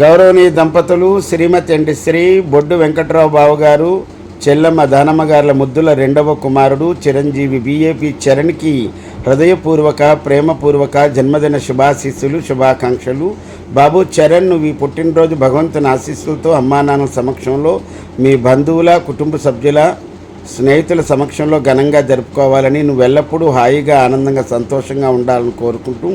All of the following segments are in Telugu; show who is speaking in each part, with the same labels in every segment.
Speaker 1: గౌరవనీయ దంపతులు శ్రీమతి అండి శ్రీ బొడ్డు వెంకట్రావు బావ గారు చెల్లమ్మ దానమ్మ గారుల ముద్దుల రెండవ కుమారుడు చిరంజీవి బీఏపీ చరణ్కి హృదయపూర్వక ప్రేమపూర్వక జన్మదిన శుభాశీస్సులు శుభాకాంక్షలు. బాబు చరణ్ నువ్వు ఈ పుట్టినరోజు భగవంతుని ఆశీస్సులతో అమ్మానాన్న సమక్షంలో మీ బంధువుల కుటుంబ సభ్యుల స్నేహితుల సమక్షంలో ఘనంగా జరుపుకోవాలని నువ్వు ఎల్లప్పుడూ హాయిగా ఆనందంగా సంతోషంగా ఉండాలని కోరుకుంటూ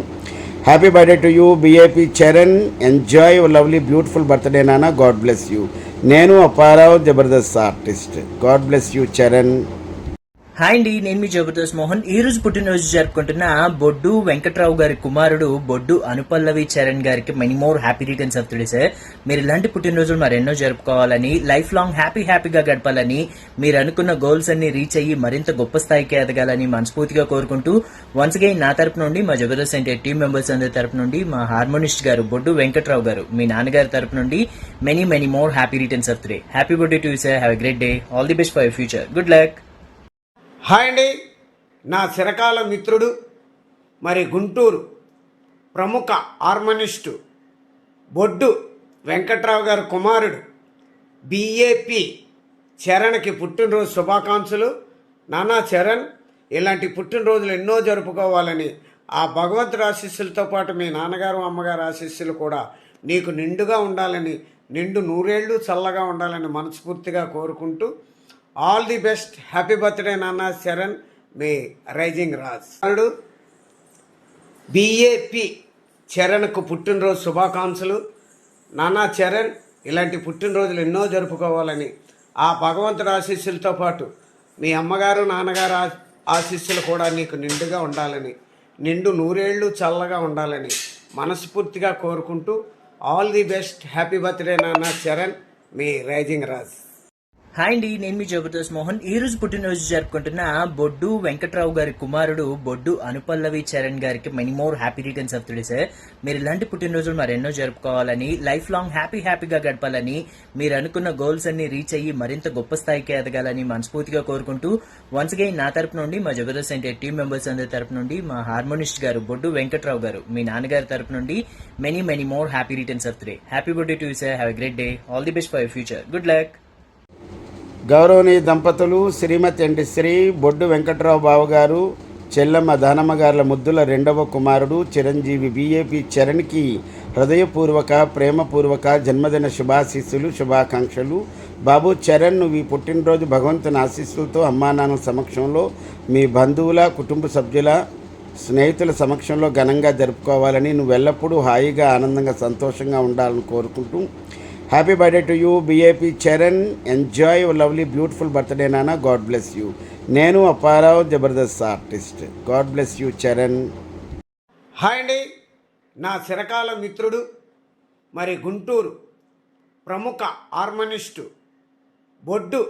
Speaker 1: happy birthday to you BAP Charan enjoy your lovely beautiful birthday నాన్న గాడ్ బ్లెస్ యూ నేను Aparao Jabardasth artist God bless you Charan
Speaker 2: hi అండి నేను మీ జబర్దస్త్ మోహన్. ఈ రోజు పుట్టినరోజు జరుపుకుంటున్న బొడ్డు వెంకట్రావు గారి కుమారుడు బొడ్డు అనుపల్లవి చరణ్ గారికి many more happy returns of today sir మీరు ఇలాంటి పుట్టినరోజులు మరెన్నో జరుపుకోవాలని లైఫ్ లాంగ్ హ్యాపీ హ్యాపీగా గడపాలని మీరు అనుకున్న గోల్స్ అన్ని రీచ్ అయ్యి మరింత గొప్ప స్థాయికి ఎదగాలని మనస్ఫూర్తిగా కోరుకుంటూ వన్స్ అగైన్ నా తరపు నుండి మా జబర్దస్త్ అంటే టీమ్ మెంబర్స్ అందరి తరపు నుండి మా హార్మోనిస్ట్ గారు బొడ్డు వెంకట్రావు గారు మీ నాన్నగారి తరపు నుండి many many more happy returns of today happy birthday to sir have great day all the best for future good luck
Speaker 3: hi అండి. నా చిరకాల మిత్రుడు మరి గుంటూరు ప్రముఖ హార్మోనిస్టు బొడ్డు వెంకట్రావు గారి కుమారుడు బిఏపి చరణ్కి పుట్టినరోజు శుభాకాంక్షలు. నానా చరణ్ ఇలాంటి పుట్టినరోజులు ఎన్నో జరుపుకోవాలని ఆ భగవంతుడి ఆశీస్సులతో పాటు మీ నాన్నగారు అమ్మగారు ఆశీస్సులు కూడా నీకు నిండుగా ఉండాలని నిండు నూరేళ్ళు చల్లగా ఉండాలని మనస్ఫూర్తిగా కోరుకుంటూ all the best happy birthday నాన్న చరణ్ మీ రైజింగ్ రాజ్ అల్లుడు బిఏపి చరణ్కు పుట్టినరోజు శుభాకాంక్షలు. నానా చరణ్ ఇలాంటి పుట్టినరోజులు ఎన్నో జరుపుకోవాలని ఆ భగవంతుడు ఆశీస్సులతో పాటు మీ అమ్మగారు నాన్నగారు ఆశీస్సులు కూడా నీకు నిండుగా ఉండాలని నిండు నూరేళ్ళు చల్లగా ఉండాలని మనస్ఫూర్తిగా కోరుకుంటూ all the best happy birthday నాన్న చరణ్ మీ రైజింగ్ రాజ్
Speaker 2: హాయ్ అండి నేను మీ జబర్దస్త్ మోహన్. ఈ రోజు పుట్టినరోజు జరుపుకుంటున్న బొడ్డు వెంకట్రావు గారి కుమారుడు బొడ్డు అనుపల్లవి చరణ్ గారికి many more happy returns of today sir మీరు ఇలాంటి పుట్టినరోజులు మరెన్నో జరుపుకోవాలని లైఫ్ లాంగ్ హ్యాపీ హ్యాపీగా గడపాలని మీరు అనుకున్న గోల్స్ అన్ని రీచ్ అయ్యి మరింత గొప్ప స్థాయికి ఎదగాలని మనస్ఫూర్తిగా కోరుకుంటూ వన్స్ అగైన్ నా తరపు నుండి మా జబర్దస్త్ అంటే టీమ్ మెంబర్స్ అందరి తరపు నుండి మా హార్మోనిస్ట్ గారు బొడ్డు వెంకట్రావు గారు మీ నాన్నగారి తరపు నుండి many many more happy returns of today happy birthday to sir have great day all the best for future good luck
Speaker 1: గౌరవనీయ దంపతులు శ్రీమతి అండి శ్రీ బొడ్డు వెంకట్రావు బావ గారు చెల్లమ్మ దానమ్మ గారుల ముద్దుల రెండవ కుమారుడు చిరంజీవి బీఏపీ చరణ్కి హృదయపూర్వక ప్రేమపూర్వక జన్మదిన శుభాశీస్సులు శుభాకాంక్షలు. బాబు చరణ్ నువ్వు ఈ పుట్టినరోజు భగవంతుని ఆశీస్సులతో అమ్మానాన్న సమక్షంలో మీ బంధువుల కుటుంబ సభ్యుల స్నేహితుల సమక్షంలో ఘనంగా జరుపుకోవాలని నువ్వు ఎల్లప్పుడూ హాయిగా ఆనందంగా సంతోషంగా ఉండాలని కోరుకుంటూ happy birthday to you BAP Charan enjoy your lovely beautiful birthday నాన్న గాడ్ బ్లెస్ యూ నేను Apparao Jabardasth artist God bless you Charan
Speaker 3: hi అండి నా చిరకాల మిత్రుడు మరి గుంటూరు ప్రముఖ హార్మోనిస్టు బొడ్డు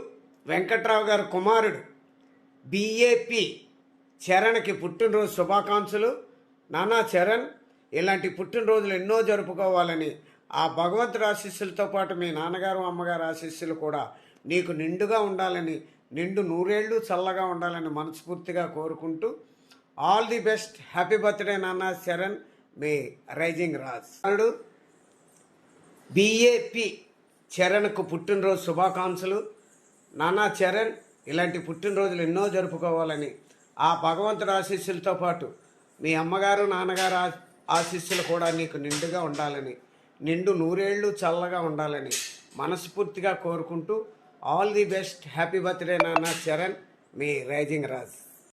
Speaker 3: వెంకట్రావు గారి కుమారుడు బిఏపి చరణ్కి పుట్టినరోజు శుభాకాంక్షలు. నానా చరణ్ ఇలాంటి పుట్టినరోజులు ఎన్నో జరుపుకోవాలని ఆ భగవంతుడి ఆశీస్సులతో పాటు మీ నాన్నగారు అమ్మగారు ఆశీస్సులు కూడా నీకు నిండుగా ఉండాలని నిండు నూరేళ్ళు చల్లగా ఉండాలని మనస్ఫూర్తిగా కోరుకుంటూ all the best. Happy birthday నాన్న చరణ్ మీ రైజింగ్ రాజ్. అల్లుడు బిఏపి చరణ్కు పుట్టినరోజు శుభాకాంక్షలు. నానా చరణ్ ఇలాంటి పుట్టినరోజులు ఎన్నో జరుపుకోవాలని ఆ భగవంతుడు ఆశీస్సులతో పాటు మీ అమ్మగారు నాన్నగారు ఆశీస్సులు కూడా నీకు నిండుగా ఉండాలని నిండు నూరేళ్ళు చల్లగా ఉండాలని మనస్ఫూర్తిగా కోరుకుంటూ all the best. Happy birthday నాన్న చరణ్. మీ రైజింగ్ రాజ్.